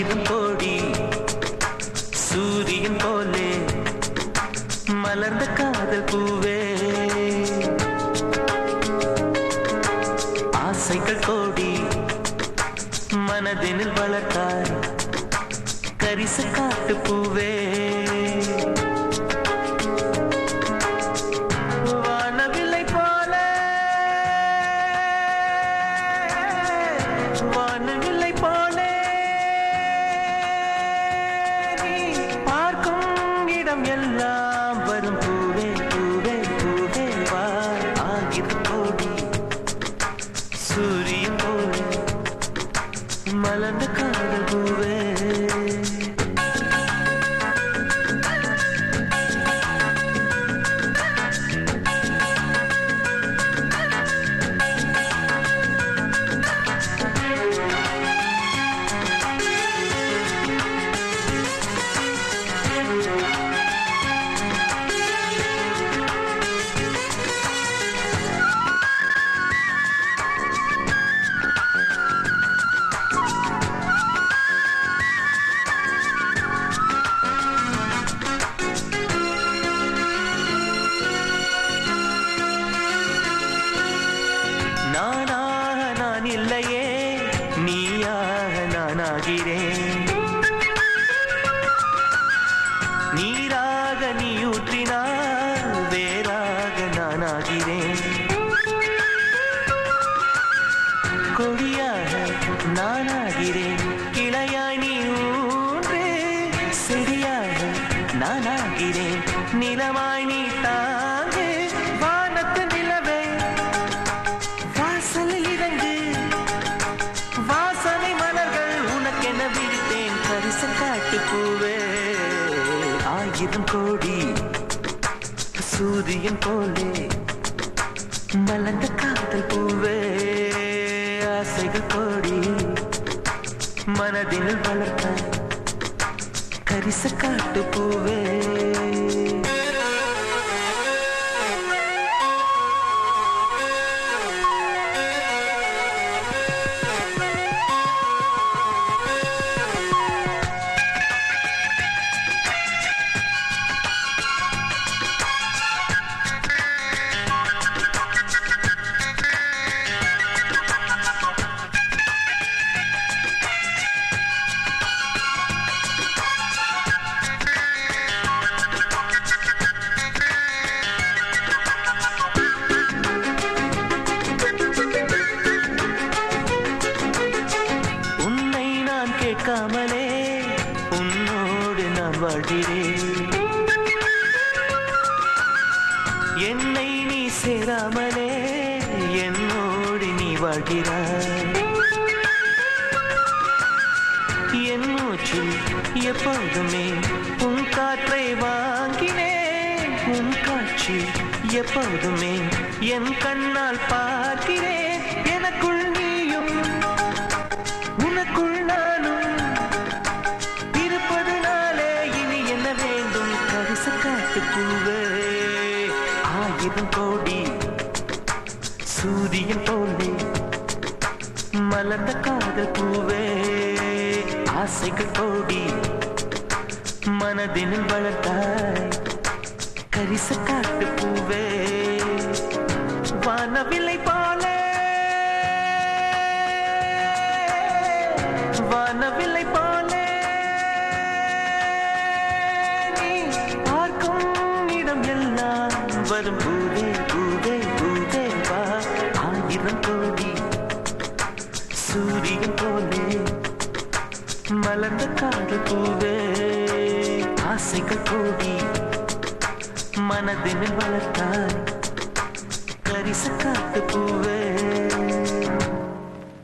ஆயிரம் கோடி சூரியன் போலே மலர்ந்த காதல் பூவே. ஆசைகள் கோடி மனதினில் வளர்த்தாய் கரிச காட்டு பூவே. பார்க்கும் எல்லாம் வரும். பூவே பூவே பூவே வா. ஆகிற கோடி. சூரியன் போல மலர்ந்த காதல் பூவே. இல்லையே. நீயாக நானாகிறேன். நீராக நீ ஊற்றினால் வேறாக நானாகிறேன். கொடியாக நானாகிறேன். கிளையாய் நீ ஊன்றே செடியாக நானாகிறேன். நிலமாய் நீ தான் உனக்கென விடுத்தேன் பரிசு காட்டு பூவே. ஆயிரம் கோடி சூரியன் போலே. மலர்ந்த காதல் பூவே. ஆசைகள் கோடி மனதில் வளர்த்த கரிச காட்டு பூவே. வழியே. என்னை நீ சேராமலே என்னோடு நீ வாழ்கிறாய். என் மூச்சில் எப்போதுமே உன் காற்றை வாங்கினேன். உன் காட்சி எப்போதுமே என் கண்ணால் பார்க்கிறேன். ஆயிரம் கோடி. சூரியன் போலே மலர்ந்த காதல் பூவே. ஆசைகள் கோடி மனதினில் வளர்த்தாய் கரிச காட்டு பூவே. வானவில்லை பா வரும் பூவே பூவே பூவே வா. ஆயிரம் கோடி சூரியன் போலே. மலர்ந்த காடு பூவே ஆசைகள் கோடி மனதினில் வளர்த்தாய் கரிச காட்டு பூவே.